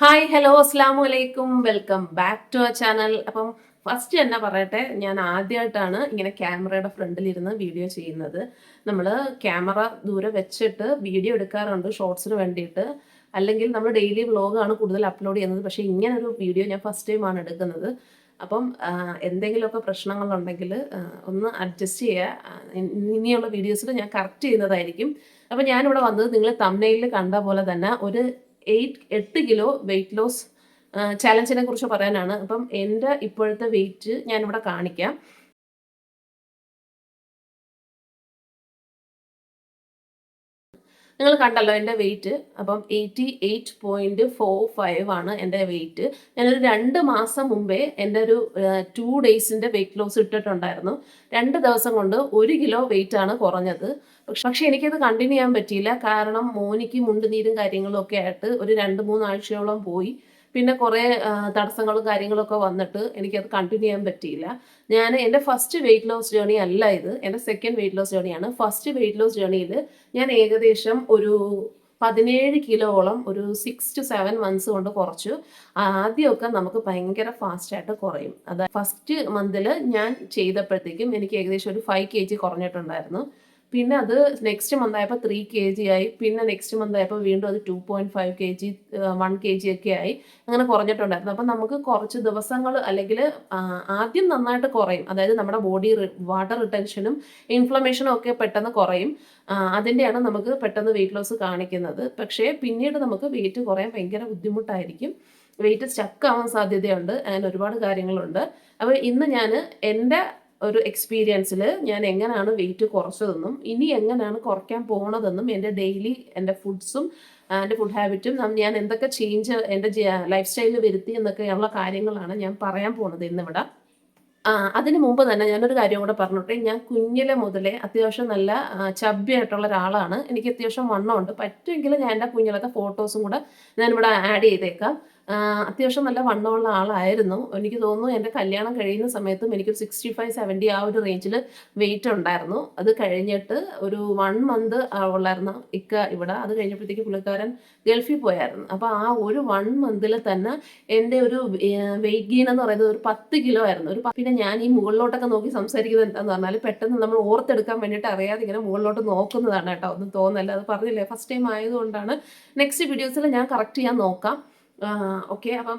Hi hello അസ്സാം വലൈക്കും welcome back to our channel അപ്പം ഫസ്റ്റ് തന്നെ പറയട്ടെ ഞാൻ ആദ്യമായിട്ടാണ് ഇങ്ങനെ ക്യാമറയുടെ ഫ്രണ്ടിലിരുന്ന് വീഡിയോ ചെയ്യുന്നത്. നമ്മൾ ക്യാമറ ദൂരെ വെച്ചിട്ട് വീഡിയോ എടുക്കാറുണ്ട് ഷോർട്സിന് വേണ്ടിയിട്ട്. അല്ലെങ്കിൽ നമ്മൾ ഡെയിലി വ്ളോഗാണ് കൂടുതൽ അപ്ലോഡ് ചെയ്യുന്നത്. പക്ഷേ ഇങ്ങനെ ഒരു വീഡിയോ ഞാൻ ഫസ്റ്റ് ടൈമാണ് എടുക്കുന്നത്. അപ്പം എന്തെങ്കിലുമൊക്കെ പ്രശ്നങ്ങളുണ്ടെങ്കിൽ ഒന്ന് അഡ്ജസ്റ്റ് ചെയ്യുക ഇനിയുള്ള വീഡിയോസിൽ ഞാൻ കറക്റ്റ് ചെയ്യുന്നതായിരിക്കും. അപ്പം ഞാനിവിടെ വന്നത് നിങ്ങൾ തമ്മനയിൽ കണ്ട പോലെ തന്നെ ഒരു എയ്റ്റ് എട്ട് കിലോ വെയിറ്റ് ലോസ് ചാലഞ്ചിനെ കുറിച്ച് പറയാനാണ്. അപ്പം എന്റെ ഇപ്പോഴത്തെ വെയിറ്റ് ഞാനിവിടെ കാണിക്കാം. നിങ്ങൾ കണ്ടല്ലോ എന്റെ വെയിറ്റ് അപ്പം eighty eight point four five ആണ് എന്റെ വെയിറ്റ് ഞാനൊരു രണ്ട് മാസം മുമ്പേ എന്റെ ഒരു ടു ഡേയ്സിന്റെ വെയിറ്റ് ലോസ് ഇട്ടിട്ടുണ്ടായിരുന്നു. രണ്ട് ദിവസം കൊണ്ട് ഒരു കിലോ വെയിറ്റ് ആണ് കുറഞ്ഞത്. പക്ഷെ എനിക്കത് കണ്ടിന്യൂ ചെയ്യാൻ പറ്റിയില്ല. കാരണം മോനിക്ക് മുണ്ടുനീരും കാര്യങ്ങളും ഒക്കെ ആയിട്ട് ഒരു രണ്ട് മൂന്നാഴ്ചയോളം പോയി. പിന്നെ കുറേ തടസ്സങ്ങളും കാര്യങ്ങളൊക്കെ വന്നിട്ട് എനിക്കത് കണ്ടിന്യൂ ചെയ്യാൻ പറ്റിയില്ല. ഞാൻ എന്റെ ഫസ്റ്റ് വെയിറ്റ് ലോസ് ജേണി അല്ല ഇത്. എന്റെ സെക്കൻഡ് വെയിറ്റ് ലോസ് ജേണിയാണ് ഫസ്റ്റ് വെയിറ്റ് ലോസ് ജേണിയിൽ ഞാൻ ഏകദേശം ഒരു പതിനേഴ് കിലോളം ഒരു സിക്സ് ടു സെവൻ മന്ത്സ് കൊണ്ട് കുറച്ചു. ആദ്യമൊക്കെ നമുക്ക് ഭയങ്കര ഫാസ്റ്റായിട്ട് കുറയും. അതായത് ഫസ്റ്റ് മന്തിൽ ഞാൻ ചെയ്തപ്പോഴത്തേക്കും എനിക്ക് ഏകദേശം ഒരു ഫൈവ് കെ ജി കുറഞ്ഞിട്ടുണ്ടായിരുന്നു. പിന്നെ അത് നെക്സ്റ്റ് മന്ത് ആയപ്പോൾ ത്രീ കെ ജി ആയി. പിന്നെ നെക്സ്റ്റ് മന്ത് ആയപ്പോൾ വീണ്ടും അത് two point five K G one K G ഒക്കെ ആയി. അങ്ങനെ കുറഞ്ഞിട്ടുണ്ടായിരുന്നു. അപ്പം നമുക്ക് കുറച്ച് ദിവസങ്ങൾ അല്ലെങ്കിൽ ആദ്യം നന്നായിട്ട് കുറയും. അതായത് നമ്മുടെ ബോഡി വാട്ടർ റിട്ടൻഷനും ഇൻഫ്ലമേഷനും ഒക്കെ പെട്ടെന്ന് കുറയും. അതിന്റെയാണ് നമുക്ക് പെട്ടെന്ന് വെയിറ്റ് ലോസ് കാണിക്കുന്നത്. പക്ഷേ പിന്നീട് നമുക്ക് വെയിറ്റ് കുറയാൻ ഭയങ്കര ബുദ്ധിമുട്ടായിരിക്കും. വെയിറ്റ് സ്റ്റക്ക് ആവാൻ സാധ്യതയുണ്ട്. അങ്ങനെ ഒരുപാട് കാര്യങ്ങളുണ്ട്. അപ്പോൾ ഇന്ന് ഞാൻ എന്റെ ഒരു എക്സ്പീരിയൻസിൽ ഞാൻ എങ്ങനെയാണ് വെയിറ്റ് കുറച്ചതെന്നും ഇനി എങ്ങനെയാണ് കുറയ്ക്കാൻ പോണതെന്നും എന്റെ ഡെയിലി എന്റെ ഫുഡ്സും എന്റെ ഫുഡ് ഹാബിറ്റും ഞാൻ എന്തൊക്കെ ചേഞ്ച് എന്റെ ലൈഫ് സ്റ്റൈലിൽ വരുത്തി എന്നൊക്കെയുള്ള കാര്യങ്ങളാണ് ഞാൻ പറയാൻ പോണത് ഇന്നിവിടെ. അതിന് മുമ്പ് തന്നെ ഞാനൊരു കാര്യം കൂടെ പറഞ്ഞോട്ടെ. ഞാൻ കുഞ്ഞിലെ മുതലേ അത്യാവശ്യം നല്ല ചബ്യായിട്ടുള്ള ഒരാളാണ്. എനിക്ക് അത്യാവശ്യം വണ്ണമുണ്ട് പറ്റുമെങ്കിൽ ഞാൻ എന്റെ കുഞ്ഞിലത്തെ ഫോട്ടോസും കൂടെ ഞാനിവിടെ ആഡ് ചെയ്തേക്കാം. അത്യാവശ്യം നല്ല വണ്ണമുള്ള ആളായിരുന്നു. എനിക്ക് തോന്നുന്നു എന്റെ കല്യാണം കഴിയുന്ന സമയത്തും എനിക്കൊരു സിക്സ്റ്റി ഫൈവ് സെവന്റി ആ ഒരു റേഞ്ചിൽ വെയിറ്റ് ഉണ്ടായിരുന്നു. അത് കഴിഞ്ഞിട്ട് ഒരു വൺ മന്ത് ഉള്ളായിരുന്നു ഇക്ക ഇവിടെ. അത് കഴിഞ്ഞപ്പോഴത്തേക്ക് പുള്ളിക്കാരൻ ഗൾഫിൽ പോയായിരുന്നു. അപ്പോൾ ആ ഒരു വൺ മന്തിൽ തന്നെ എന്റെ ഒരു വെയിറ്റ് ഗെയിൻ എന്ന് പറയുന്നത് ഒരു പത്ത് കിലോ ആയിരുന്നു. ഒരു പിന്നെ ഞാൻ ഈ മുകളിലോട്ടൊക്കെ നോക്കി സംസാരിക്കുന്നത് എന്താണെന്ന് പറഞ്ഞാൽ പെട്ടെന്ന് നമ്മൾ ഓർത്തെടുക്കാൻ വേണ്ടിയിട്ട് അറിയാതെ ഇങ്ങനെ മുകളിലോട്ട് നോക്കുന്നതാണ് കേട്ടോ. ഒന്നും തോന്നല്ല. അത് പറഞ്ഞില്ലേ? ഫസ്റ്റ് ടൈം ആയതുകൊണ്ടാണ്. നെക്സ്റ്റ് വീഡിയോസിൽ ഞാൻ കറക്റ്റ് ചെയ്യാൻ നോക്കാം. ഓക്കെ അപ്പം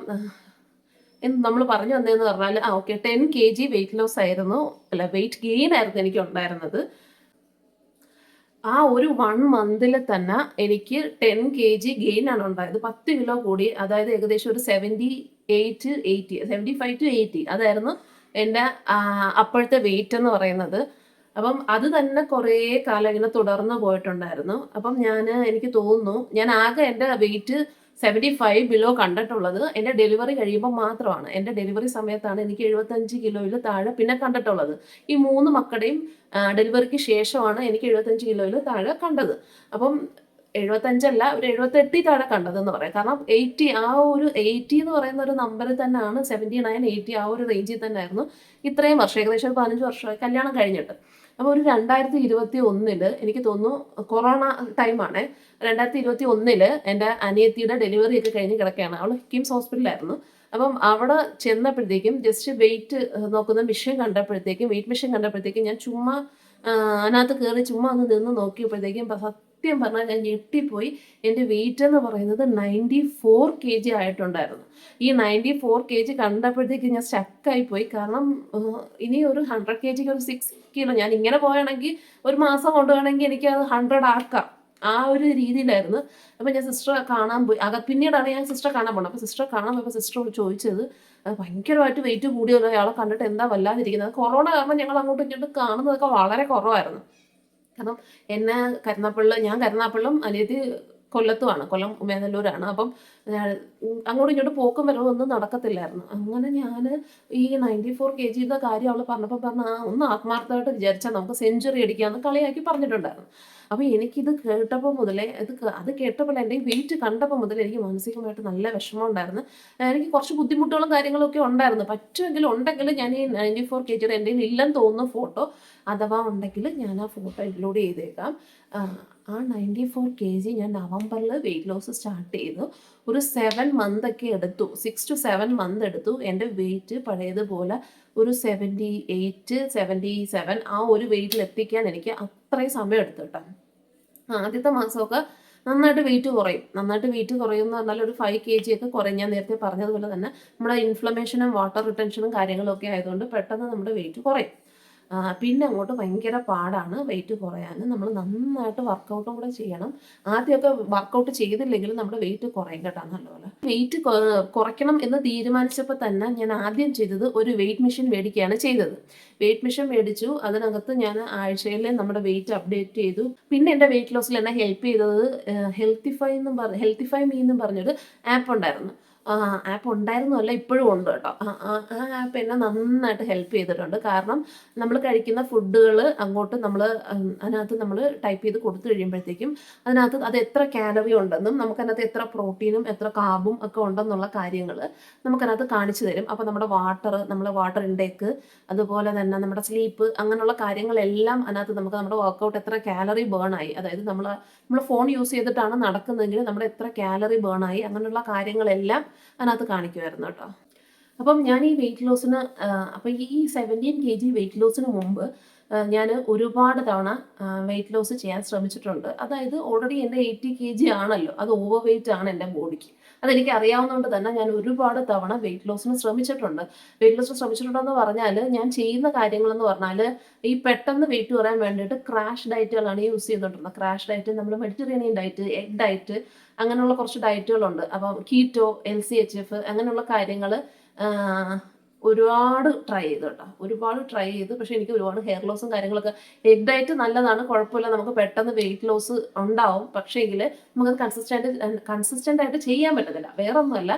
നമ്മൾ പറഞ്ഞു വന്നതെന്ന് പറഞ്ഞാൽ ആ okay ten K G weight loss ആയിരുന്നു. അല്ല വെയിറ്റ് ഗെയിൻ ആയിരുന്നു എനിക്ക് ഉണ്ടായിരുന്നത്. ആ ഒരു വൺ മന്തിൽ തന്നെ എനിക്ക് ടെൻ കെ ജി ഗെയിൻ ആണ് ഉണ്ടായത്. പത്ത് കിലോ കൂടി അതായത് ഏകദേശം ഒരു seventy eight eighty seventy five to eighty അതായിരുന്നു എന്റെ അപ്പോഴത്തെ വെയിറ്റ് എന്ന് പറയുന്നത്. അപ്പം അത് തന്നെ കുറേ കാലം ഇങ്ങനെ തുടർന്ന് പോയിട്ടുണ്ടായിരുന്നു. അപ്പം ഞാൻ എനിക്ക് തോന്നുന്നു ഞാൻ ആകെ എന്റെ വെയിറ്റ് സെവന്റി ഫൈവ് ബിലോ കണ്ടിട്ടുള്ളത് എന്റെ ഡെലിവറി കഴിയുമ്പോൾ മാത്രമാണ്. എന്റെ ഡെലിവറി സമയത്താണ് എനിക്ക് എഴുപത്തഞ്ച് കിലോയിൽ താഴെ പിന്നെ കണ്ടിട്ടുള്ളത്. ഈ മൂന്ന് മക്കളുടെയും ഡെലിവറിക്ക് ശേഷമാണ് എനിക്ക് എഴുപത്തഞ്ച് കിലോയിൽ താഴെ കണ്ടത്. അപ്പം എഴുപത്തഞ്ചല്ല ഒരു എഴുപത്തെട്ടി താഴെ കണ്ടതെന്ന് പറയാം. കാരണം എയ്റ്റി ആ ഒരു എയ്റ്റി എന്ന് പറയുന്ന ഒരു നമ്പറിൽ തന്നെയാണ് സെവന്റി നയൻ എയ്റ്റി ആ ഒരു റേഞ്ചിൽ തന്നെ ആയിരുന്നു ഇത്രയും വർഷം. ഏകദേശം ഒരു പതിനഞ്ച് വർഷമായി കല്യാണം കഴിഞ്ഞിട്ട്. അപ്പോൾ ഒരു രണ്ടായിരത്തി ഇരുപത്തി ഒന്നിൽ എനിക്ക് തോന്നുന്നു കൊറോണ ടൈമാണ്. രണ്ടായിരത്തി ഇരുപത്തി ഒന്നിൽ എന്റെ അനിയത്തിയുടെ ഡെലിവറി ഒക്കെ കഴിഞ്ഞ് കിടക്കുകയാണ്. അവൾ കിംസ് ഹോസ്പിറ്റലായിരുന്നു അപ്പം അവിടെ ചെന്നപ്പോഴത്തേക്കും ജസ്റ്റ് വെയിറ്റ് നോക്കുന്ന മെഷീൻ കണ്ടപ്പോഴത്തേക്കും വെയിറ്റ് മെഷീൻ കണ്ടപ്പോഴത്തേക്കും ഞാൻ ചുമ്മാ അതിനകത്ത് കയറി ചുമ്മാ ഒന്ന് നിന്ന് നോക്കിയപ്പോഴത്തേക്കും സത്യം പറഞ്ഞാൽ ഞാൻ ഞെട്ടിപ്പോയി. എന്റെ വെയിറ്റ് എന്ന് പറയുന്നത് നയന്റി ഫോർ കെ ജി ആയിട്ടുണ്ടായിരുന്നു. ഈ നയന്റി ഫോർ കെ ജി കണ്ടപ്പോഴത്തേക്ക് ഞാൻ സ്റ്റക്കായി പോയി കാരണം ഇനി ഒരു ഹൺഡ്രഡ് കെ ജിക്ക് ഒരു സിക്സ് കിലോ ഞാൻ ഇങ്ങനെ പോയാണെങ്കിൽ ഒരു മാസം കൊണ്ടുപോകണമെങ്കിൽ എനിക്ക് അത് ഹൺഡ്രഡ് ആക്കാം. ആ ഒരു രീതിയിലായിരുന്നു. അപ്പം ഞാൻ സിസ്റ്ററെ കാണാൻ പോയി. അക പിന്നീടാണ് ഞാൻ സിസ്റ്ററെ കാണാൻ പോകുന്നത് അപ്പോൾ സിസ്റ്ററെ കാണാൻ പോയപ്പോൾ സിസ്റ്ററോട് ചോദിച്ചത് ഭയങ്കരമായിട്ട് വെയിറ്റ് കൂടിയല്ലോ അയാളെ കണ്ടിട്ട് എന്താ വല്ലാതിരിക്കുന്നത്? കൊറോണ കാരണം ഞങ്ങൾ അങ്ങോട്ടും ഇങ്ങോട്ടും കാണുന്നതൊക്കെ വളരെ കുറവായിരുന്നു. കാരണം എന്നെ കരുനാപ്പള്ളി ഞാൻ കരുനാപ്പള്ളും അനിയത്തി കൊല്ലത്തുമാണ് കൊല്ലം ഉമേനല്ലൂരാണ് അപ്പം അങ്ങോട്ടും ഇങ്ങോട്ടും പോക്കും വരവും ഒന്നും നടക്കത്തില്ലായിരുന്നു. അങ്ങനെ ഞാൻ ഈ നയന്റി ഫോർ കെ ജിയുടെ കാര്യം അവൾ പറഞ്ഞപ്പോൾ പറഞ്ഞ ആ ഒന്ന് ആത്മാർത്ഥമായിട്ട് വിചാരിച്ചാൽ നമുക്ക് സെഞ്ചുറി അടിക്കാമെന്ന് കളിയാക്കി പറഞ്ഞിട്ടുണ്ടായിരുന്നു. അപ്പോൾ എനിക്കിത് കേട്ടപ്പോൾ മുതലേ ഇത് അത് കേട്ടപ്പോൾ എന്റെ വെയിറ്റ് കണ്ടപ്പോൾ മുതൽ എനിക്ക് മാനസികമായിട്ട് നല്ല വിഷമം ഉണ്ടായിരുന്നു. എനിക്ക് കുറച്ച് ബുദ്ധിമുട്ടുകളും കാര്യങ്ങളൊക്കെ ഉണ്ടായിരുന്നു. പറ്റുമെങ്കിൽ ഉണ്ടെങ്കിൽ ഞാൻ ഈ നയന്റി ഫോർ കെ ജിയുടെ എന്റെ ഇല്ലെന്ന് തോന്നുന്ന ഫോട്ടോ അഥവാ ഉണ്ടെങ്കിൽ ഞാൻ ആ ഫോട്ടോ ഇൻക്ലൂഡ് ചെയ്തേക്കാം. ആ നയന്റി ഫോർ കെ ജി ഞാൻ നവംബറിൽ വെയിറ്റ് ലോസ് സ്റ്റാർട്ട് ചെയ്തു. ഒരു സെവൻ മന്ത് ഒക്കെ എടുത്തു. സിക്സ് ടു സെവൻ മന്ത് എടുത്തു. എന്റെ വെയിറ്റ് പഴയതുപോലെ ഒരു സെവന്റി എയ്റ്റ് സെവന്റി സെവൻ ആ ഒരു വെയിറ്റിൽ എത്തിക്കാൻ എനിക്ക് അത്രയും സമയം എടുത്തു കേട്ടോ. ആദ്യത്തെ മാസമൊക്കെ നന്നായിട്ട് വെയിറ്റ് കുറയും. നന്നായിട്ട് വെയിറ്റ് കുറയുമെന്ന് പറഞ്ഞാൽ ഒരു ഫൈവ് കെ ജി ഒക്കെ കുറയും. ഞാൻ നേരത്തെ പറഞ്ഞതുപോലെ തന്നെ നമ്മുടെ ഇൻഫ്ലമേഷനും വാട്ടർ റിട്ടൻഷനും കാര്യങ്ങളൊക്കെ ആയതുകൊണ്ട് പെട്ടെന്ന് നമ്മുടെ വെയിറ്റ് കുറയും. പിന്നെ അങ്ങോട്ട് ഭയങ്കര പാടാണ് വെയിറ്റ് കുറയാൻ നമ്മൾ നന്നായിട്ട് വർക്കൗട്ടും കൂടെ ചെയ്യണം. ആദ്യമൊക്കെ വർക്കൗട്ട് ചെയ്തില്ലെങ്കിലും നമ്മുടെ വെയിറ്റ് കുറയും കേട്ടോ നല്ലപോലെ. വെയിറ്റ് കുറയ്ക്കണം എന്ന് തീരുമാനിച്ചപ്പോൾ തന്നെ ഞാൻ ആദ്യം ചെയ്തത് ഒരു വെയിറ്റ് മെഷീൻ മേടിക്കുകയാണ് ചെയ്തത്. വെയിറ്റ് മെഷീൻ മേടിച്ചു. അതിനകത്ത് ഞാൻ ആഴ്ചയിൽ നമ്മുടെ വെയിറ്റ് അപ്ഡേറ്റ് ചെയ്തു. പിന്നെ എന്റെ വെയിറ്റ് ലോസിൽ എന്നെ ഹെൽപ്പ് ചെയ്തത് ഹെൽത്തിഫൈ എന്നും പറഞ്ഞ ഹെൽത്തിഫൈ മീ എന്നും പറഞ്ഞൊരു ആപ്പ് ഉണ്ടായിരുന്നു. ആപ്പ് ഉണ്ടായിരുന്നു അല്ല ഇപ്പോഴും ഉണ്ട് കേട്ടോ. ആ ആ ആപ്പ് എന്നെ നന്നായിട്ട് ഹെൽപ്പ് ചെയ്തിട്ടുണ്ട്. കാരണം നമ്മൾ കഴിക്കുന്ന ഫുഡുകൾ അങ്ങോട്ട് നമ്മൾ അതിനകത്ത് നമ്മൾ ടൈപ്പ് ചെയ്ത് കൊടുത്തു കഴിയുമ്പോഴത്തേക്കും അതിനകത്ത് അത് എത്ര കാലറി ഉണ്ടെന്നും നമുക്കതിനകത്ത് എത്ര പ്രോട്ടീനും എത്ര കാബും ഒക്കെ ഉണ്ടെന്നുള്ള കാര്യങ്ങൾ നമുക്കതിനകത്ത് കാണിച്ചു തരും. അപ്പോൾ നമ്മുടെ വാട്ടർ നമ്മുടെ വാട്ടർ ഇൻടേക്ക് അതുപോലെ തന്നെ നമ്മുടെ സ്ലീപ്പ് അങ്ങനെയുള്ള കാര്യങ്ങളെല്ലാം അതിനകത്ത് നമുക്ക് നമ്മുടെ വർക്കൗട്ട് എത്ര കാലറി ബേൺ ആയി. അതായത് നമ്മൾ നമ്മൾ ഫോൺ യൂസ് ചെയ്തിട്ടാണ് നടക്കുന്നതെങ്കിൽ നമ്മുടെ എത്ര കാലറി ബേൺ ആയി അങ്ങനെയുള്ള കാര്യങ്ങളെല്ലാം അതിനകത്ത് കാണിക്കുമായിരുന്നു കേട്ടോ. അപ്പം ഞാൻ ഈ വെയിറ്റ് ലോസിന് അപ്പം ഈ സെവന്റീൻ കെ ജി വെയിറ്റ് ലോസിന് മുമ്പ് ഞാൻ ഒരുപാട് തവണ വെയിറ്റ് ലോസ് ചെയ്യാൻ ശ്രമിച്ചിട്ടുണ്ട്. അതായത് ഓൾറെഡി എന്റെ എയ്റ്റി കെ ജി ആണല്ലോ. അത് ഓവർ വെയിറ്റ് ആണ് എന്റെ ബോഡിക്ക് അതെനിക്ക് അറിയാവുന്നതുകൊണ്ട് തന്നെ ഞാൻ ഒരുപാട് തവണ വെയിറ്റ് ലോസിന് ശ്രമിച്ചിട്ടുണ്ട്. വെയിറ്റ് ലോസിന് ശ്രമിച്ചിട്ടുണ്ടെന്ന് പറഞ്ഞാൽ ഞാൻ ചെയ്യുന്ന കാര്യങ്ങളെന്ന് പറഞ്ഞാൽ ഈ പെട്ടെന്ന് വെയിറ്റ് കുറയാൻ വേണ്ടിയിട്ട് ക്രാഷ് ഡയറ്റുകളാണ് യൂസ് ചെയ്തിട്ടുള്ളത് ക്രാഷ് ഡയറ്റ് നമ്മൾ മെഡിറ്ററേനിയൻ ഡയറ്റ് എഗ് ഡയറ്റ് അങ്ങനെയുള്ള കുറച്ച് ഡയറ്റുകളുണ്ട്. അപ്പം keto L C H F അങ്ങനെയുള്ള കാര്യങ്ങൾ ഒരുപാട് ട്രൈ ചെയ്തു കേട്ടോ. ഒരുപാട് ട്രൈ ചെയ്തു. പക്ഷെ എനിക്ക് ഒരുപാട് ഹെയർ ലോസും കാര്യങ്ങളൊക്കെ എഗ് ഡയറ്റ് നല്ലതാണ്. കുഴപ്പമില്ല. നമുക്ക് പെട്ടെന്ന് വെയിറ്റ് ലോസ് ഉണ്ടാവും. പക്ഷേ എങ്കിൽ നമുക്കത് കൺസിസ്റ്റന്റ് കൺസിസ്റ്റന്റ് ആയിട്ട് ചെയ്യാൻ പറ്റത്തില്ല. വേറെ ഒന്നുമല്ല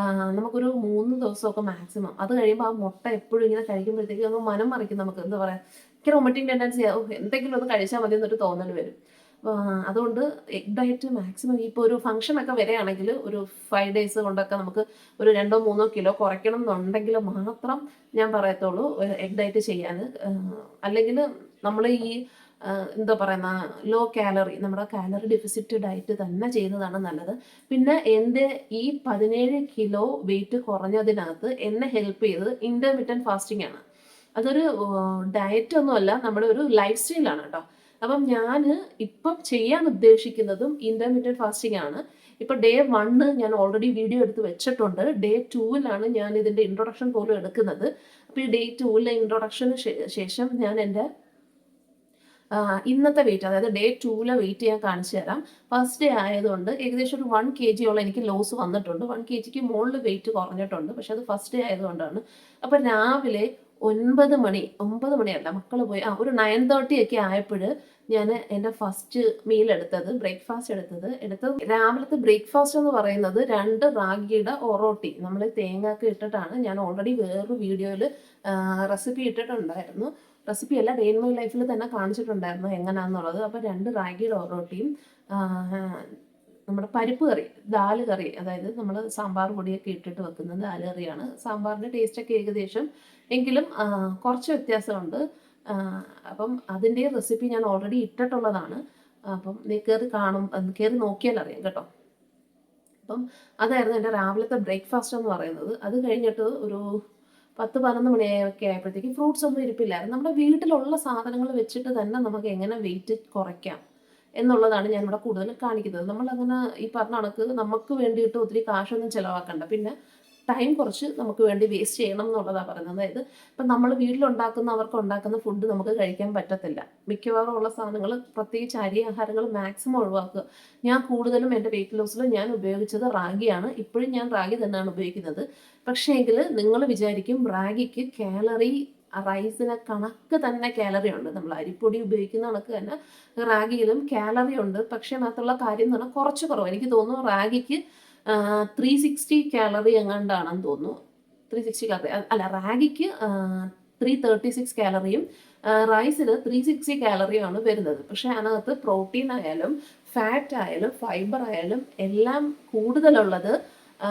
ആഹ് നമുക്കൊരു മൂന്ന് ദിവസമൊക്കെ മാക്സിമം അത് കഴിയുമ്പോൾ ആ മുട്ട എപ്പോഴും ഇങ്ങനെ കഴിക്കുമ്പോഴത്തേക്ക് നമുക്ക് മനം മറിക്കും നമുക്ക്. എന്താ പറയുക എനിക്ക് റൊമറ്റിക് ടെൻഡൻസി ആവും എന്തെങ്കിലും ഒന്ന് കഴിച്ചാൽ മതി എന്നൊരു തോന്നൽ വരും. അതുകൊണ്ട് എഗ് ഡയറ്റ് മാക്സിമം ഇപ്പോൾ ഒരു ഫംഗ്ഷൻ ഒക്കെ വരികയാണെങ്കിൽ ഒരു ഫൈവ് ഡേയ്സ് കൊണ്ടൊക്കെ നമുക്ക് ഒരു രണ്ടോ മൂന്നോ കിലോ കുറയ്ക്കണം എന്നുണ്ടെങ്കിൽ മാത്രം ഞാൻ പറയത്തുള്ളൂ എഗ് ഡയറ്റ് ചെയ്യാൻ. അല്ലെങ്കിൽ നമ്മൾ ഈ എന്താ പറയുന്ന ലോ കാലറി നമ്മുടെ കാലറി ഡെഫിസിറ്റ് ഡയറ്റ് തന്നെ ചെയ്യുന്നതാണ് നല്ലത്. പിന്നെ എന്റെ ഈ പതിനേഴ് കിലോ വെയിറ്റ് കുറഞ്ഞതിനകത്ത് എന്നെ ഹെൽപ്പ് ചെയ്തത് ഇന്റർമീഡിയറ്റ് ഫാസ്റ്റിംഗ് ആണ്. അതൊരു ഡയറ്റ് ഒന്നുമല്ല നമ്മുടെ ഒരു ലൈഫ് സ്റ്റൈലാണ് കേട്ടോ. അപ്പം ഞാൻ ഇപ്പം ചെയ്യാൻ ഉദ്ദേശിക്കുന്നതും ഇന്റർമീഡിയറ്റ് ഫാസ്റ്റിംഗ് ആണ്. ഇപ്പം ഡേ വണ്ണ് ഞാൻ ഓൾറെഡി വീഡിയോ എടുത്ത് വെച്ചിട്ടുണ്ട്. ഡേ ടൂവിലാണ് ഞാൻ ഇതിന്റെ ഇൻട്രൊഡക്ഷൻ പോലും എടുക്കുന്നത്. അപ്പോൾ ഈ ഡേ ടൂവിലെ ഇൻട്രൊഡക്ഷന് ശേഷം ഞാൻ എന്റെ ഇന്നത്തെ വെയിറ്റ് അതായത് ഡേ ടൂവിലെ വെയിറ്റ് ഞാൻ കാണിച്ചു തരാം. ഫസ്റ്റ് ഡേ ആയതുകൊണ്ട് ഏകദേശം ഒരു വൺ കെ ജിയോളം എനിക്ക് ലോസ് വന്നിട്ടുണ്ട്. വൺ കെ ജിക്ക് മുകളിൽ വെയിറ്റ് കുറഞ്ഞിട്ടുണ്ട്. പക്ഷെ അത് ഫസ്റ്റ് ഡേ ആയതുകൊണ്ടാണ്. അപ്പോൾ രാവിലെ ഒൻപത് മണി ഒമ്പത് മണിയല്ല മക്കൾ പോയി. ആ ഒരു നയൻ തേർട്ടി ഒക്കെ ആയപ്പോൾ ഞാൻ എന്റെ ഫസ്റ്റ് മീൽ എടുത്തത് ബ്രേക്ക്ഫാസ്റ്റ് എടുത്തത്. എടുത്തത് രാവിലത്തെ ബ്രേക്ക്ഫാസ്റ്റ് എന്ന് പറയുന്നത് രണ്ട് റാഗിയുടെ ഒറോട്ടി നമ്മൾ തേങ്ങയൊക്കെ ഇട്ടിട്ടാണ് ഞാൻ ഓൾറെഡി വേറൊരു വീഡിയോയിൽ റെസിപ്പി ഇട്ടിട്ടുണ്ടായിരുന്നു. റെസിപ്പി അല്ല ഡേ മൈ ലൈഫിൽ തന്നെ കാണിച്ചിട്ടുണ്ടായിരുന്നു എങ്ങനെയാണെന്നുള്ളത് അപ്പോൾ രണ്ട് റാഗിയുടെ ഒറോട്ടിയും നമ്മുടെ പരിപ്പ് കറി ദാൽ കറി അതായത് നമ്മൾ സാമ്പാർ പൊടിയൊക്കെ ഇട്ടിട്ട് വെക്കുന്ന ദാൽ കറിയാണ്. സാമ്പാറിന്റെ ടേസ്റ്റൊക്കെ ഏകദേശം എങ്കിലും കുറച്ച് വ്യത്യാസമുണ്ട്. അപ്പം അതിന്റെ റെസിപ്പി ഞാൻ ഓൾറെഡി ഇട്ടിട്ടുള്ളതാണ്. അപ്പം നീ കയറി കാണും കയറി നോക്കിയാൽ അറിയാം കേട്ടോ. അപ്പം അതായിരുന്നു എന്റെ രാവിലത്തെ ബ്രേക്ക്ഫാസ്റ്റ് എന്ന് പറയുന്നത്. അത് കഴിഞ്ഞിട്ട് ഒരു പത്ത് പതിനൊന്ന് മണിയൊക്കെ ആയപ്പോഴത്തേക്ക് ഫ്രൂട്ട്സ് ഒന്നും ഇരിപ്പില്ലായിരുന്നു. നമ്മുടെ വീട്ടിലുള്ള സാധനങ്ങൾ വെച്ചിട്ട് തന്നെ നമുക്ക് എങ്ങനെ വെയിറ്റ് കുറയ്ക്കാം എന്നുള്ളതാണ് ഞാൻ ഇവിടെ കൂടുതൽ കാണിക്കുന്നത്. നമ്മളങ്ങനെ ഈ പറഞ്ഞ കണക്ക് നമുക്ക് വേണ്ടിയിട്ട് ഒത്തിരി കാശൊന്നും ചിലവാക്കണ്ട. പിന്നെ ടൈം കുറച്ച് നമുക്ക് വേണ്ടി വേസ്റ്റ് ചെയ്യണം എന്നുള്ളതാണ് പറയുന്നത്. അതായത് ഇപ്പം നമ്മൾ വീട്ടിലുണ്ടാക്കുന്ന അവർക്ക് ഉണ്ടാക്കുന്ന ഫുഡ് നമുക്ക് കഴിക്കാൻ പറ്റത്തില്ല. മിക്കവാറും ഉള്ള സാധനങ്ങൾ പ്രത്യേകിച്ച് അരി ആഹാരങ്ങൾ മാക്സിമം ഒഴിവാക്കുക. ഞാൻ കൂടുതലും എന്റെ വെയിറ്റ് ലോസിൽ ഞാൻ ഉപയോഗിച്ചത് റാഗിയാണ്. ഇപ്പോഴും ഞാൻ റാഗി തന്നെയാണ് ഉപയോഗിക്കുന്നത്. പക്ഷേ എങ്കിൽ നിങ്ങൾ വിചാരിക്കും റാഗിക്ക് കാലറി റൈസിന് കണക്ക് തന്നെ കാലറി ഉണ്ട്. നമ്മൾ അരിപ്പൊടി ഉപയോഗിക്കുന്ന കണക്ക് തന്നെ റാഗിയിലും കാലറി ഉണ്ട്. പക്ഷേ മാത്രമുള്ള കാര്യം എന്ന് പറഞ്ഞാൽ കുറച്ച് കുറവ്. എനിക്ക് തോന്നുന്നു റാഗിക്ക് ത്രീ സിക്സ്റ്റി കാലറി എങ്ങാണ്ടാണെന്ന് തോന്നുന്നു. ത്രീ സിക്സ്റ്റി കാലറി അല്ല റാഗിക്ക് ത്രീ തേർട്ടി സിക്സ് കാലറിയും റൈസിൽ ത്രീ സിക്സ്റ്റി കാലറിയുമാണ് വരുന്നത്. പക്ഷേ അതിനകത്ത് പ്രോട്ടീൻ ആയാലും ഫാറ്റ് ആയാലും ഫൈബർ ആയാലും എല്ലാം കൂടുതലുള്ളത്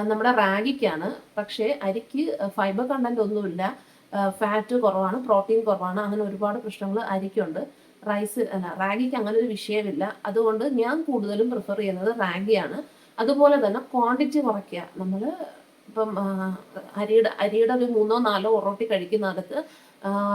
നമ്മുടെ റാഗിക്കാണ്. പക്ഷേ അരിക്ക് ഫൈബർ കണ്ടന്റ് ഒന്നുമില്ല. ഫാറ്റ് കുറവാണ് പ്രോട്ടീൻ കുറവാണ് അങ്ങനെ ഒരുപാട് പ്രശ്നങ്ങൾ അരിക്കുണ്ട്. റൈസ് അല്ല റാഗിക്ക് അങ്ങനെ ഒരു വിഷയമില്ല. അതുകൊണ്ട് ഞാൻ കൂടുതലും പ്രിഫർ ചെയ്യുന്നത് റാഗിയാണ്. അതുപോലെ തന്നെ ക്വാണ്ടിറ്റി കുറയ്ക്കുക. നമ്മൾ ഇപ്പം അരിയുടെ അരിയുടെ ഒരു മൂന്നോ നാലോ ഒറോട്ടി കഴിക്കുന്നിടത്ത്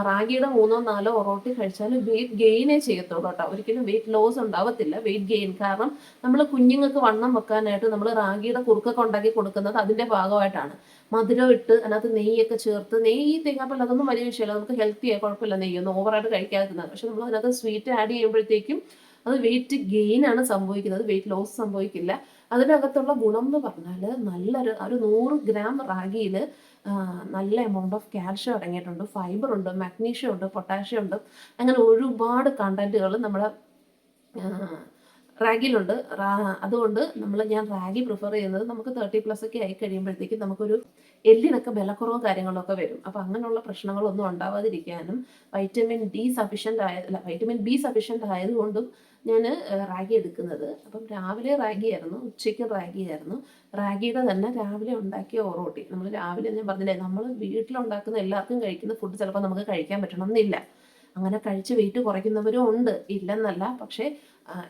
റാഗിയുടെ മൂന്നോ നാലോ ഒറോട്ടി കഴിച്ചാൽ വെയിറ്റ് ഗെയിനേ ചെയ്യത്തുള്ളൂ കേട്ടോ. ഒരിക്കലും വെയിറ്റ് ലോസ് ഉണ്ടാവത്തില്ല. വെയിറ്റ് ഗെയിൻ കാരണം നമ്മൾ കുഞ്ഞുങ്ങൾക്ക് വണ്ണം വെക്കാനായിട്ട് നമ്മൾ റാഗിയുടെ കുറുക്കൊക്കെ ഉണ്ടാക്കി കൊടുക്കുന്നത് അതിന്റെ ഭാഗമായിട്ടാണ്. മധുരം ഇട്ട് അതിനകത്ത് നെയ്യൊക്കെ ചേർത്ത് നെയ്യ് തേങ്ങാപ്പല്ല അതൊന്നും വലിയ വിഷയമല്ല. നമുക്ക് ഹെൽത്തി ആയി കുഴപ്പമില്ല നെയ്യൊന്നും ഓവറായിട്ട് കഴിക്കാതിരുന്നത് പക്ഷെ നമ്മൾ അതിനകത്ത് സ്വീറ്റ് ആഡ് ചെയ്യുമ്പോഴത്തേക്കും അത് വെയിറ്റ് ഗെയിൻ ആണ് സംഭവിക്കുന്നത്. വെയിറ്റ് ലോസ് സംഭവിക്കില്ല. അതിനകത്തുള്ള ഗുണം എന്ന് പറഞ്ഞാൽ നല്ലൊരു ഒരു നൂറ് ഗ്രാം റാഗിയിൽ നല്ല എമൗണ്ട് ഓഫ് കാൽഷ്യം അടങ്ങിയിട്ടുണ്ട്. ഫൈബർ ഉണ്ട് മാഗ്നീഷ്യം ഉണ്ട് പൊട്ടാഷ്യം ഉണ്ട്. അങ്ങനെ ഒരുപാട് കണ്ടന്റുകൾ നമ്മുടെ റാഗിലുണ്ട് അതുകൊണ്ട് നമ്മൾ ഞാൻ റാഗി പ്രിഫർ ചെയ്യുന്നത് നമുക്ക് തേർട്ടി പ്ലസ് ഒക്കെ ആയി കഴിയുമ്പോഴത്തേക്കും നമുക്കൊരു എല്ലിനൊക്കെ ബലക്കുറവ് കാര്യങ്ങളൊക്കെ വരും. അപ്പോൾ അങ്ങനെയുള്ള പ്രശ്നങ്ങളൊന്നും ഉണ്ടാവാതിരിക്കാനും വൈറ്റമിൻ ഡി സഫിഷ്യന്റ് ആയ വൈറ്റമിൻ ബി സഫിഷ്യന്റ് ആയതുകൊണ്ടും ഞാൻ റാഗി എടുക്കുന്നത്. അപ്പം രാവിലെ റാഗി ആയിരുന്നു ഉച്ചയ്ക്ക് റാഗി ആയിരുന്നു റാഗിയുടെ തന്നെ രാവിലെ ഉണ്ടാക്കിയ ഓറോട്ടി നമ്മൾ രാവിലെ ഞാൻ പറഞ്ഞില്ലേ നമ്മൾ വീട്ടിലുണ്ടാക്കുന്ന എല്ലാവർക്കും കഴിക്കുന്ന ഫുഡ് ചിലപ്പോൾ നമുക്ക് കഴിക്കാൻ പറ്റണമെന്നില്ല. അങ്ങനെ കഴിച്ച് വെയിറ്റ് കുറയ്ക്കുന്നവരും ഉണ്ട്. ഇല്ലെന്നല്ല പക്ഷേ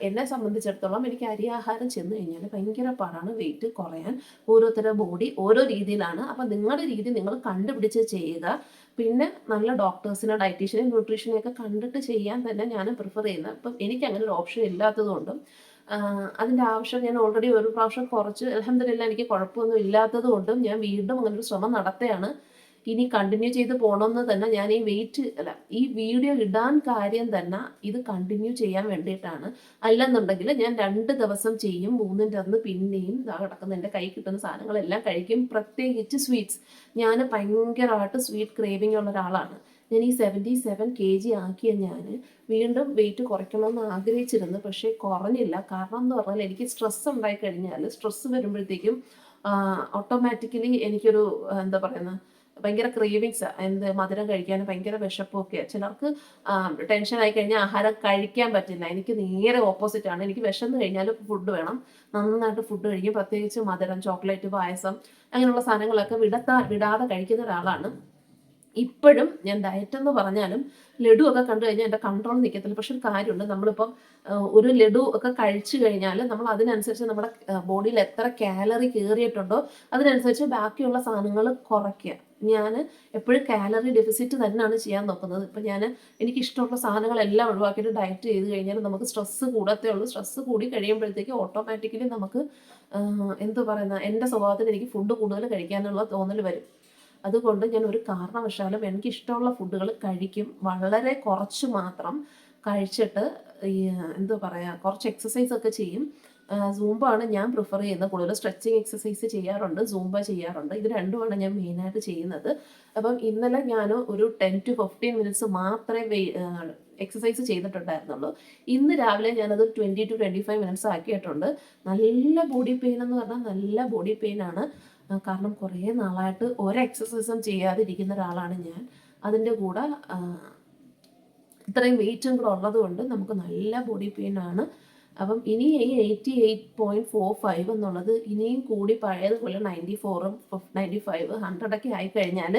എന്നെ സംബന്ധിച്ചിടത്തോളം എനിക്ക് അരി ആഹാരം ചെന്ന് കഴിഞ്ഞാൽ ഭയങ്കര പാടാണ് വെയിറ്റ് കുറയാൻ. ഓരോരുത്തരുടെ ബോഡി ഓരോ രീതിയിലാണ്. അപ്പം നിങ്ങളുടെ രീതി നിങ്ങൾ കണ്ടുപിടിച്ച് ചെയ്യുക. പിന്നെ നല്ല ഡോക്ടേഴ്സിനെ ഡയറ്റീഷ്യനെ ന്യൂട്രീഷനെ ഒക്കെ കണ്ടിട്ട് ചെയ്യാൻ തന്നെ ഞാൻ പ്രിഫർ ചെയ്യുന്നത്. അപ്പം എനിക്ക് അങ്ങനെ ഒരു ഓപ്ഷൻ ഇല്ലാത്തതുകൊണ്ടും അതിന്റെ ആവശ്യം ഞാൻ ഓൾറെഡി ഒരു പ്രാവശ്യം കുറച്ച് അലഹമില്ല എനിക്ക് കുഴപ്പമൊന്നും ഇല്ലാത്തത് കൊണ്ടും ഞാൻ വീണ്ടും അങ്ങനെ ഒരു ശ്രമം നടത്തുകയാണ്. ഇനി കണ്ടിന്യൂ ചെയ്ത് പോകണമെന്ന് തന്നെ ഞാൻ ഈ വെയിറ്റ് അല്ല ഈ വീഡിയോ ഇടാൻ കാര്യം തന്നെ ഇത് കണ്ടിന്യൂ ചെയ്യാൻ വേണ്ടിയിട്ടാണ്. അല്ലെന്നുണ്ടെങ്കിൽ ഞാൻ രണ്ട് ദിവസം ചെയ്യും മൂന്നിന്റെ അന്ന് പിന്നെയും കിടക്കുന്ന എന്റെ കൈ കിട്ടുന്ന സാധനങ്ങളെല്ലാം കഴിക്കും. പ്രത്യേകിച്ച് സ്വീറ്റ്സ് ഞാൻ ഭയങ്കരമായിട്ട് സ്വീറ്റ് ക്രേവിംഗ് ഉള്ള ഒരാളാണ്. ഞാൻ ഈ സെവന്റി സെവൻ കെ ജി ആക്കിയ ഞാൻ വീണ്ടും വെയിറ്റ് കുറയ്ക്കണമെന്ന് ആഗ്രഹിച്ചിരുന്നു പക്ഷേ കുറഞ്ഞില്ല. കാരണം എന്ന് പറഞ്ഞാൽ എനിക്ക് സ്ട്രെസ് ഉണ്ടായി കഴിഞ്ഞാൽ സ്ട്രെസ് വരുമ്പോഴത്തേക്കും ഓട്ടോമാറ്റിക്കലി എനിക്കൊരു എന്താ പറയുന്നത് ഭയങ്കര ക്രീവിങ്സ് എന്ത് മധുരം കഴിക്കാൻ ഭയങ്കര വിശപ്പൊക്കെ. ചിലർക്ക് ടെൻഷൻ ആയി കഴിഞ്ഞാൽ ആഹാരം കഴിക്കാൻ പറ്റില്ല. എനിക്ക് നേരെ ഓപ്പോസിറ്റ് ആണ്. എനിക്ക് വിശന്ന് കഴിഞ്ഞാൽ ഫുഡ് വേണം. നന്നായിട്ട് ഫുഡ് കഴിക്കും. പ്രത്യേകിച്ച് മധുരം ചോക്ലേറ്റ് പായസം അങ്ങനെയുള്ള സാധനങ്ങളൊക്കെ വിടത്താ വിടാതെ കഴിക്കുന്ന ഒരാളാണ്. ഇപ്പോഴും ഞാൻ ഡയറ്റ് എന്ന് പറഞ്ഞാലും ലഡു ഒക്കെ കണ്ടു കഴിഞ്ഞാൽ എന്റെ കൺട്രോൾ നിൽക്കത്തില്ല പക്ഷെ ഒരു കാര്യമുണ്ട്. നമ്മളിപ്പം ഒരു ലഡു ഒക്കെ കഴിച്ചു കഴിഞ്ഞാൽ നമ്മൾ അതിനനുസരിച്ച് നമ്മുടെ ബോഡിയിൽ എത്ര കാലറി കയറിയിട്ടുണ്ടോ അതിനനുസരിച്ച് ബാക്കിയുള്ള സാധനങ്ങൾ കുറയ്ക്കുക. ഞാൻ എപ്പോഴും കാലറി ഡെഫിസിറ്റ് തന്നെയാണ് ചെയ്യാൻ നോക്കുന്നത്. ഇപ്പം ഞാൻ എനിക്ക് ഇഷ്ടമുള്ള സാധനങ്ങളെല്ലാം ഒഴിവാക്കിയിട്ട് ഡയറ്റ് ചെയ്ത് കഴിഞ്ഞാൽ നമുക്ക് സ്ട്രെസ്സ് കൂടത്തേ ഉള്ളൂ. സ്ട്രെസ്സ് കൂടി കഴിയുമ്പോഴത്തേക്ക് ഓട്ടോമാറ്റിക്കലി നമുക്ക് എന്ത് പറയുന്ന എന്റെ സ്വഭാവത്തിൽ എനിക്ക് ഫുഡ് കൂടുതൽ കഴിക്കാനുള്ള തോന്നൽ വരും. അതുകൊണ്ട് ഞാൻ ഒരു കാരണവശാലും എനിക്ക് ഇഷ്ടമുള്ള ഫുഡുകൾ കഴിക്കും. വളരെ കുറച്ച് മാത്രം കഴിച്ചിട്ട് ഈ എന്താ പറയുക കുറച്ച് എക്സസൈസ് ഒക്കെ ചെയ്യും. സൂമ്പാണ് ഞാൻ പ്രിഫർ ചെയ്യുന്നത്. കൂടുതൽ സ്ട്രെച്ചിങ് എക്സസൈസ് ചെയ്യാറുണ്ട് സൂംബ ചെയ്യാറുണ്ട്. ഇത് രണ്ടുമാണ് ഞാൻ മെയിനായിട്ട് ചെയ്യുന്നത്. അപ്പം ഇന്നലെ ഞാൻ ഒരു ടെൻ ടു ഫിഫ്റ്റീൻ മിനിറ്റ്സ് മാത്രമേ എക്സസൈസ് ചെയ്തിട്ടുണ്ടായിരുന്നുള്ളൂ. ഇന്ന് രാവിലെ ഞാനത് twenty to twenty five minutes ആക്കിയിട്ടുണ്ട്. നല്ല ബോഡി പെയിൻ എന്ന് പറഞ്ഞാൽ നല്ല ബോഡി പെയിൻ ആണ്. കാരണം കുറേ നാളായിട്ട് ഒരു എക്സസൈസും ചെയ്യാതിരിക്കുന്ന ഒരാളാണ് ഞാൻ. അതിന്റെ കൂടെ ഇത്രയും വെയിറ്റും കൂടെ ഉള്ളത് കൊണ്ട് നമുക്ക് നല്ല ബോഡി പെയിൻ ആണ്. അപ്പം ഇനി ഈ eighty eight point four five എന്നുള്ളത് ഇനിയും കൂടി പഴയതുപോലെ നയന്റി ഫോറും നയന്റി ഫൈവ് ഹൺഡ്രഡൊക്കെ ആയിക്കഴിഞ്ഞാൽ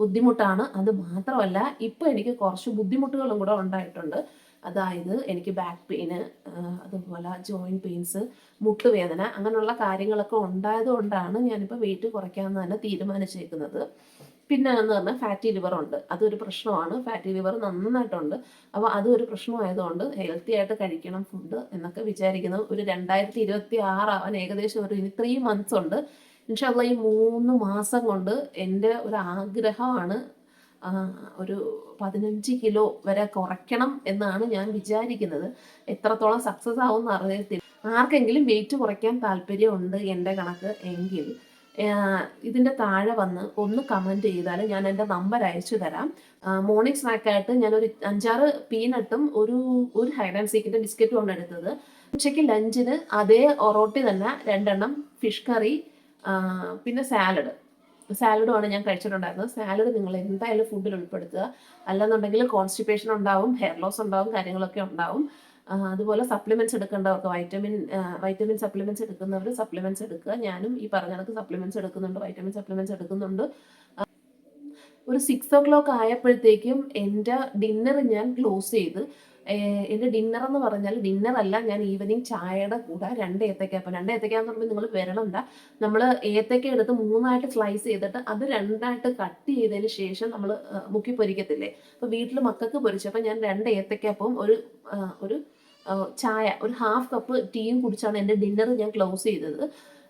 ബുദ്ധിമുട്ടാണ്. അത് മാത്രമല്ല ഇപ്പോൾ എനിക്ക് കുറച്ച് ബുദ്ധിമുട്ടുകളും കൂടെ ഉണ്ടായിട്ടുണ്ട്. അതായത് എനിക്ക് ബാക്ക് പെയിന് അതുപോലെ ജോയിന്റ് പെയിൻസ് മുട്ടുവേദന അങ്ങനെയുള്ള കാര്യങ്ങളൊക്കെ ഉണ്ടായത് കൊണ്ടാണ് ഞാനിപ്പോൾ വെയിറ്റ് കുറയ്ക്കാമെന്ന് തന്നെ തീരുമാനിച്ചേക്കുന്നത്. പിന്നെ എന്ന് പറഞ്ഞാൽ ഫാറ്റി ലിവർ ഉണ്ട്. അതൊരു പ്രശ്നമാണ്. ഫാറ്റി ലിവർ നന്നായിട്ടുണ്ട്. അപ്പോൾ അതൊരു പ്രശ്നമായതുകൊണ്ട് ഹെൽത്തി ആയിട്ട് കഴിക്കണം ഫുഡ് എന്നൊക്കെ വിചാരിക്കുന്നു. ഒരു രണ്ടായിരത്തി ഇരുപത്തി ആറാവാൻ ഏകദേശം ഒരു ഇനി ത്രീ മന്ത്സ് ഉണ്ട്. ഇൻഷാല്ല ഈ മൂന്ന് മാസം കൊണ്ട് എന്റെ ഒരു ആഗ്രഹമാണ് ഒരു പതിനഞ്ച് കിലോ വരെ കുറയ്ക്കണം എന്നാണ് ഞാൻ വിചാരിക്കുന്നത്. എത്രത്തോളം സക്സസ് ആവും എന്ന് അറിയത്തില്ല. ആർക്കെങ്കിലും വെയിറ്റ് കുറയ്ക്കാൻ താല്പര്യമുണ്ട് എന്റെ കണക്ക് എങ്കിൽ ഇതിന്റെ താഴെ വന്ന് ഒന്ന് കമന്റ് ചെയ്താൽ ഞാൻ എന്റെ നമ്പർ അയച്ചു തരാം. മോർണിംഗ് സ്നാക്കായിട്ട് ഞാനൊരു അഞ്ചാറ് പീനട്ടും ഒരു ഒരു ഹൈഡ് ആൻഡ് സീക്കിന്റെ ബിസ്ക്കറ്റുമാണ് എടുത്തത്. ഉച്ചയ്ക്ക് ലഞ്ചിന് അതേ ഒറോട്ടി തന്നെ രണ്ടെണ്ണം ഫിഷ് കറി പിന്നെ സാലഡ് സാലഡുമാണ് ഞാൻ കഴിച്ചിട്ടുണ്ടായിരുന്നത്. സാലഡ് നിങ്ങൾ എന്തായാലും ഫുഡിൽ ഉൾപ്പെടുത്തുക. അല്ലെന്നുണ്ടെങ്കിൽ കോൺസ്റ്റിപ്പേഷൻ ഉണ്ടാവും ഹെയർ ലോസ് ഉണ്ടാവും കാര്യങ്ങളൊക്കെ ഉണ്ടാവും. അതുപോലെ സപ്ലിമെന്റ്സ് എടുക്കേണ്ടവർക്ക് വൈറ്റമിൻ വൈറ്റമിൻ സപ്ലിമെന്റ്സ് എടുക്കുന്നവർ സപ്ലിമെന്റ്സ് എടുക്കുക. ഞാനും ഈ പറഞ്ഞ കണക്ക് സപ്ലിമെന്റ്സ് എടുക്കുന്നുണ്ട് വൈറ്റമിൻ സപ്ലിമെന്റ്സ് എടുക്കുന്നുണ്ട്. ഒരു സിക്സ് ഓ ക്ലോക്ക് ആയപ്പോഴത്തേക്കും എന്റെ ഡിന്നർ ഞാൻ ക്ലോസ് ചെയ്ത്. എന്റെ ഡിന്നർ എന്ന് പറഞ്ഞാൽ ഡിന്നർ അല്ല ഞാൻ ഈവനിങ് ചായയുടെ കൂടെ രണ്ട് ഏത്തക്ക. അപ്പം രണ്ട് ഏത്തക്ക എന്ന് പറയുമ്പോൾ നിങ്ങൾ വിരളണ്ട നമ്മൾ ഏത്തക്ക എടുത്ത് മൂന്നായിട്ട് സ്ലൈസ് ചെയ്തിട്ട് അത് രണ്ടായിട്ട് കട്ട് ചെയ്തതിന് ശേഷം നമ്മൾ മുക്കി പൊരിക്കത്തില്ലേ? അപ്പോൾ വീട്ടിൽ മക്കൾക്ക് പൊരിച്ചപ്പോൾ ഞാൻ രണ്ട് ഒരു ആ, ഒരു ആ, ചായ ഒരു ഹാഫ് കപ്പ് ടീയും കുടിച്ചാണ് എന്റെ ഡിന്നർ ഞാൻ ക്ലോസ് ചെയ്തത്.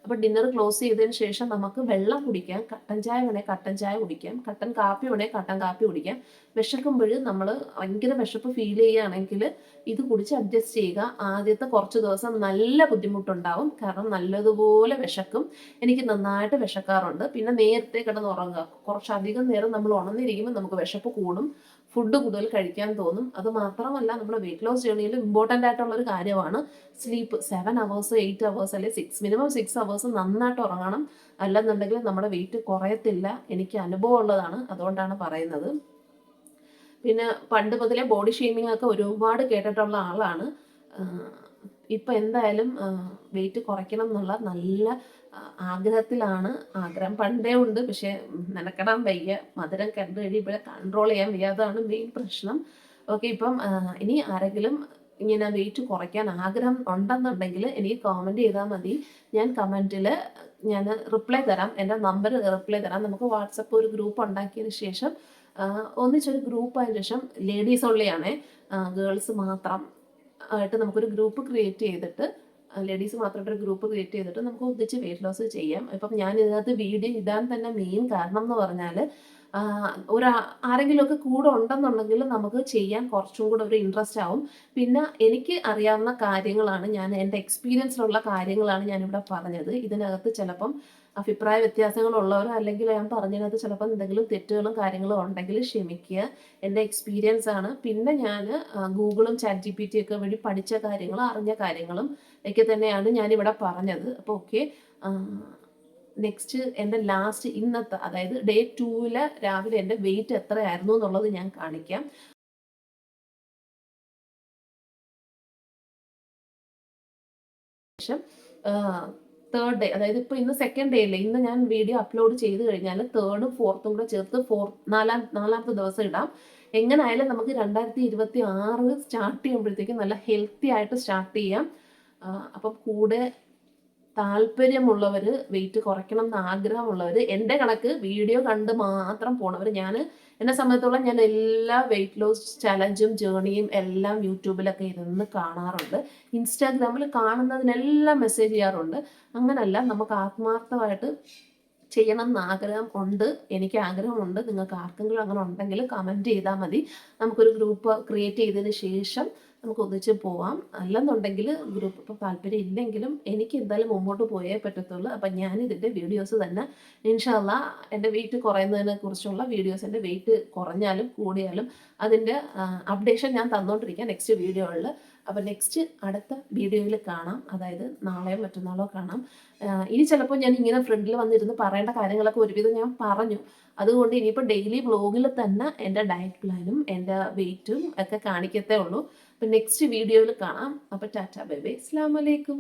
അപ്പോൾ ഡിന്നർ ക്ലോസ് ചെയ്തതിന് ശേഷം നമുക്ക് വെള്ളം കുടിക്കാം. കട്ടൻ ചായ വേണേൽ കട്ടൻ ചായ കുടിക്കാം. കട്ടൻ കാപ്പി വേണേൽ കട്ടൻ കാപ്പി കുടിക്കാം. വിശക്കുമ്പോൾ നമ്മൾ ഭയങ്കര വിശപ്പ് ഫീൽ ചെയ്യുകയാണെങ്കിൽ ഇത് കുടിച്ച് അഡ്ജസ്റ്റ് ചെയ്യുക. ആദ്യത്തെ കുറച്ച് ദിവസം നല്ല ബുദ്ധിമുട്ടുണ്ടാവും. കാരണം നല്ലതുപോലെ വിശക്കും. എനിക്ക് നന്നായിട്ട് വിശക്കാറുണ്ട്. പിന്നെ നേരത്തെ കിടന്ന് ഉറങ്ങുക. കുറച്ചധികം നേരം നമ്മൾ ഉണർന്നിരിക്കുമ്പോൾ നമുക്ക് വിശപ്പ് കൂടും. ഫുഡ് കൂടുതൽ കഴിക്കാൻ തോന്നും. അത് മാത്രമല്ല നമ്മുടെ വെയിറ്റ് ലോസ് ജേണിയിൽ ഇമ്പോർട്ടന്റ് ആയിട്ടുള്ള ഒരു കാര്യമാണ്. Sleep seven hours eight hours അല്ലെങ്കിൽ സിക്സ് മിനിമം സിക്സ് അവേഴ്സ് നന്നായിട്ട് ഉറങ്ങണം. അല്ലെന്നുണ്ടെങ്കിൽ നമ്മുടെ വെയിറ്റ് കുറയത്തില്ല. എനിക്ക് അനുഭവം ഉള്ളതാണ്. അതുകൊണ്ടാണ് പറയുന്നത്. പിന്നെ പണ്ട് മുതലേ ബോഡി ഷെയ്മിങ് ഒക്കെ ഒരുപാട് കേട്ടിട്ടുള്ള ആളാണ്. ഇപ്പം എന്തായാലും വെയിറ്റ് കുറയ്ക്കണം എന്നുള്ള നല്ല ആഗ്രഹത്തിലാണ് ആഗ്രഹം പണ്ടേ ഉണ്ട്. പക്ഷേ നനക്കടാൻ വയ്യ. മധുരം കണ്ടു കഴിയുമ്പോഴേ കൺട്രോൾ ചെയ്യാൻ വയ്യ. അതാണ് മെയിൻ പ്രശ്നം. ഓക്കെ ഇപ്പം ഇനി ആരെങ്കിലും ഇങ്ങനെ വെയിറ്റ് കുറയ്ക്കാൻ ആഗ്രഹം ഉണ്ടെന്നുണ്ടെങ്കിൽ എനിക്ക് കോമന്റ് ചെയ്താൽ മതി. ഞാൻ കമന്റിൽ ഞാൻ റിപ്ലൈ തരാം. എന്റെ നമ്പർ റിപ്ലൈ തരാം. നമുക്ക് വാട്സപ്പ് ഒരു ഗ്രൂപ്പ് ഉണ്ടാക്കിയതിന് ശേഷം ഒന്നിച്ചൊരു ഗ്രൂപ്പ് ആയതിനു ശേഷം ലേഡീസ് ഉള്ളിയാണേ ഗേൾസ് മാത്രം ആയിട്ട് നമുക്കൊരു ഗ്രൂപ്പ് ക്രിയേറ്റ് ചെയ്തിട്ട് ലേഡീസ് മാത്രമായിട്ട് ഒരു ഗ്രൂപ്പ് ക്രിയേറ്റ് ചെയ്തിട്ട് നമുക്ക് ഒന്നിച്ച് വെയിറ്റ് ലോസ് ചെയ്യാം. ഇപ്പം ഞാൻ ഇതിനകത്ത് വീഡിയോ ഇടാൻ തന്നെ മെയിൻ കാരണം എന്ന് പറഞ്ഞാൽ ഒരു ആരെങ്കിലുമൊക്കെ കൂടെ ഉണ്ടെന്നുണ്ടെങ്കിൽ നമുക്ക് ചെയ്യാൻ കുറച്ചും കൂടെ ഒരു ഇൻട്രസ്റ്റ് ആവും. പിന്നെ എനിക്ക് അറിയാവുന്ന കാര്യങ്ങളാണ് ഞാൻ എന്റെ എക്സ്പീരിയൻസിലുള്ള കാര്യങ്ങളാണ് ഞാനിവിടെ പറഞ്ഞത്. ഇതിനകത്ത് ചിലപ്പം അഭിപ്രായ വ്യത്യാസങ്ങളുള്ളവരോ അല്ലെങ്കിൽ ഞാൻ പറഞ്ഞതിനകത്ത് ചിലപ്പോൾ എന്തെങ്കിലും തെറ്റുകളും കാര്യങ്ങളും ഉണ്ടെങ്കിൽ ക്ഷമിക്കുക. എന്റെ എക്സ്പീരിയൻസ് ആണ്. പിന്നെ ഞാൻ ഗൂഗിളും ചാറ്റ് ജി പി ടി ഒക്കെ വഴി പഠിച്ച കാര്യങ്ങളും അറിഞ്ഞ കാര്യങ്ങളും ഒക്കെ തന്നെയാണ് ഞാനിവിടെ പറഞ്ഞത്. അപ്പോൾ ഓക്കെ നെക്സ്റ്റ് എന്റെ ലാസ്റ്റ് ഇന്നത്തെ അതായത് ഡേ ടൂവിൽ രാവിലെ എന്റെ വെയിറ്റ് എത്രയായിരുന്നു എന്നുള്ളത് ഞാൻ കാണിക്കാം. ശേഷം തേർഡ് ഡേ അതായത് ഇപ്പോൾ ഇന്ന് സെക്കൻഡ് ഡേ അല്ലേ ഇന്ന് ഞാൻ വീഡിയോ അപ്ലോഡ് ചെയ്ത് കഴിഞ്ഞാൽ തേർഡും ഫോർത്തും കൂടെ ചേർത്ത് ഫോർ നാലാം നാലാമത്തെ ദിവസം ഇടാം. എങ്ങനെയായാലും നമുക്ക് രണ്ടായിരത്തി ഇരുപത്തി ആറ് സ്റ്റാർട്ട് ചെയ്യുമ്പോഴത്തേക്കും നല്ല ഹെൽത്തി ആയിട്ട് സ്റ്റാർട്ട് ചെയ്യാം. അപ്പം കൂടെ താല്പര്യമുള്ളവർ വെയിറ്റ് കുറയ്ക്കണം എന്ന് ആഗ്രഹമുള്ളവർ എന്റെ കണക്ക് വീഡിയോ കണ്ട് മാത്രം പോണവർ ഞാൻ എന്നെ സംബന്ധിച്ചോളം ഞാൻ എല്ലാ വെയിറ്റ് ലോസ് ചലഞ്ചും ജേണിയും എല്ലാം യൂട്യൂബിലൊക്കെ ഇരുന്ന് കാണാറുണ്ട്. ഇൻസ്റ്റാഗ്രാമിൽ കാണുന്നതിനെല്ലാം മെസ്സേജ് ചെയ്യാറുണ്ട്. അങ്ങനല്ല നമുക്ക് ആത്മാർത്ഥമായിട്ട് ചെയ്യണം എന്ന് ആഗ്രഹം ഉണ്ട് എനിക്ക് ആഗ്രഹമുണ്ട് നിങ്ങൾക്ക് ആർക്കെങ്കിലും അങ്ങനെ ഉണ്ടെങ്കിൽ കമന്റ് ചെയ്താൽ മതി. നമുക്കൊരു ഗ്രൂപ്പ് ക്രിയേറ്റ് ചെയ്തതിന് ശേഷം നമുക്ക് ഒന്നിച്ച് പോവാം. അല്ലെന്നുണ്ടെങ്കിൽ ഗ്രൂപ്പ് ഇപ്പോൾ താല്പര്യം ഇല്ലെങ്കിലും എനിക്ക് എന്തായാലും മുമ്പോട്ട് പോയേ പറ്റത്തുള്ളൂ. അപ്പം ഞാൻ ഇതിന്റെ വീഡിയോസ് തന്നെ ഇൻഷാല്ല എന്റെ വെയിറ്റ് കുറയുന്നതിനെ കുറിച്ചുള്ള വീഡിയോസ് എന്റെ വെയിറ്റ് കുറഞ്ഞാലും കൂടിയാലും അതിന്റെ അപ്ഡേഷൻ ഞാൻ തന്നുകൊണ്ടിരിക്കാം നെക്സ്റ്റ് വീഡിയോകളിൽ അപ്പം നെക്സ്റ്റ് അടുത്ത വീഡിയോയിൽ കാണാം. അതായത് നാളെയോ മറ്റന്നാളോ കാണാം. ഇനി ചിലപ്പോൾ ഞാൻ ഇങ്ങനെ ഫ്രണ്ടിൽ വന്നിരുന്ന് പറയേണ്ട കാര്യങ്ങളൊക്കെ ഒരുവിധം ഞാൻ പറഞ്ഞു. അതുകൊണ്ട് ഇനിയിപ്പോൾ ഡെയിലി ബ്ലോഗിൽ തന്നെ എന്റെ ഡയറ്റ് പ്ലാനും എന്റെ വെയിറ്റും ഒക്കെ കാണിക്കത്തേ ഉള്ളൂ. അപ്പം നെക്സ്റ്റ് വീഡിയോയിൽ കാണാം. അപ്പോൾ ടാറ്റ ബൈ ബൈ. അസ്സാം വലൈക്കും